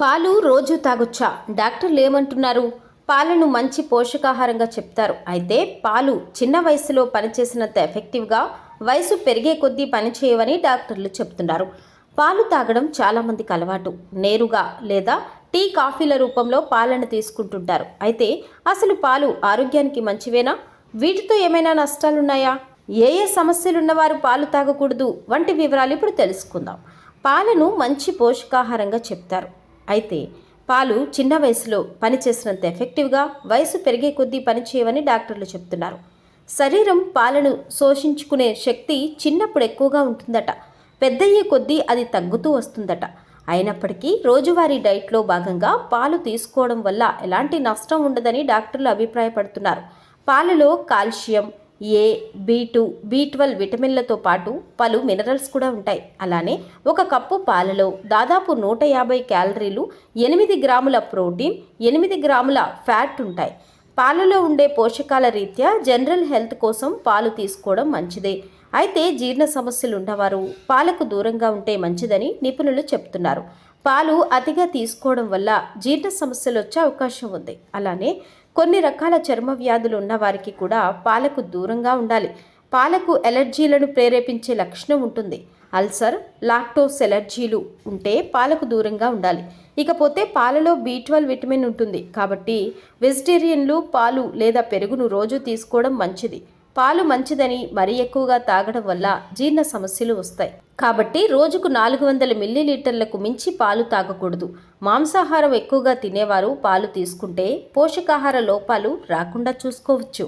పాలు రోజు తాగొచ్చా? డాక్టర్లు ఏమంటున్నారు? పాలను మంచి పోషకాహారంగా చెప్తారు. అయితే పాలు చిన్న వయసులో పనిచేసినంత ఎఫెక్టివ్గా వయసు పెరిగే కొద్దీ పనిచేయవని డాక్టర్లు చెప్తున్నారు. పాలు తాగడం చాలామందికి అలవాటు. నేరుగా లేదా టీ కాఫీల రూపంలో పాలను తీసుకుంటుంటారు. అయితే అసలు పాలు ఆరోగ్యానికి మంచివేనా? వీటితో ఏమైనా నష్టాలున్నాయా? ఏ ఏ సమస్యలున్నవారు పాలు తాగకూడదు? వంటి వివరాలు ఇప్పుడు తెలుసుకుందాం. పాలను మంచి పోషకాహారంగా చెప్తారు. అయితే పాలు చిన్న వయసులో పనిచేసినంత ఎఫెక్టివ్గా వయసు పెరిగే కొద్దీ పనిచేయవని డాక్టర్లు చెప్తున్నారు. శరీరం పాలను శోషించుకునే శక్తి చిన్నప్పుడు ఎక్కువగా ఉంటుందట. పెద్దయ్యే కొద్దీ అది తగ్గుతూ వస్తుందట. అయినప్పటికీ రోజువారీ డైట్లో భాగంగా పాలు తీసుకోవడం వల్ల ఎలాంటి నష్టం ఉండదని డాక్టర్లు అభిప్రాయపడుతున్నారు. పాలలో calcium A B two B twelve విటమిన్లతో పాటు పలు మినరల్స్ కూడా ఉంటాయి. అలానే ఒక కప్పు పాలలో దాదాపు నూట యాభై క్యాలరీలు ఎనిమిది గ్రాముల ప్రోటీన్ ఎనిమిది గ్రాముల ఫ్యాట్ ఉంటాయి. పాలలో ఉండే పోషకాల రీత్యా జనరల్ హెల్త్ కోసం పాలు తీసుకోవడం మంచిదే. అయితే జీర్ణ సమస్యలు ఉన్నవారు పాలకు దూరంగా ఉంటే మంచిదని నిపుణులు చెప్తున్నారు. పాలు అతిగా తీసుకోవడం వల్ల జీర్ణ సమస్యలు వచ్చే అవకాశం ఉంది. అలానే కొన్ని రకాల చర్మ వ్యాధులు ఉన్న వారికి కూడా పాలకు దూరంగా ఉండాలి. పాలకు ఎలర్జీలను ప్రేరేపించే లక్షణం ఉంటుంది. అల్సర్ లాక్టోస్ ఎలర్జీలు ఉంటే పాలకు దూరంగా ఉండాలి. ఇకపోతే పాలలో బి ట్వెల్వ్ విటమిన్ ఉంటుంది. కాబట్టి వెజిటేరియన్లు పాలు లేదా పెరుగును రోజు తీసుకోవడం మంచిది. పాలు మంచిదని మరీ ఎక్కువగా తాగడం వల్ల జీర్ణ సమస్యలు వస్తాయి. కాబట్టి రోజుకు నాలుగు వందల మిల్లీలీటర్లకు మించి పాలు తాగకూడదు. మాంసాహారం ఎక్కువగా తినేవారు పాలు తీసుకుంటే పోషకాహార లోపాలు రాకుండా చూసుకోవచ్చు.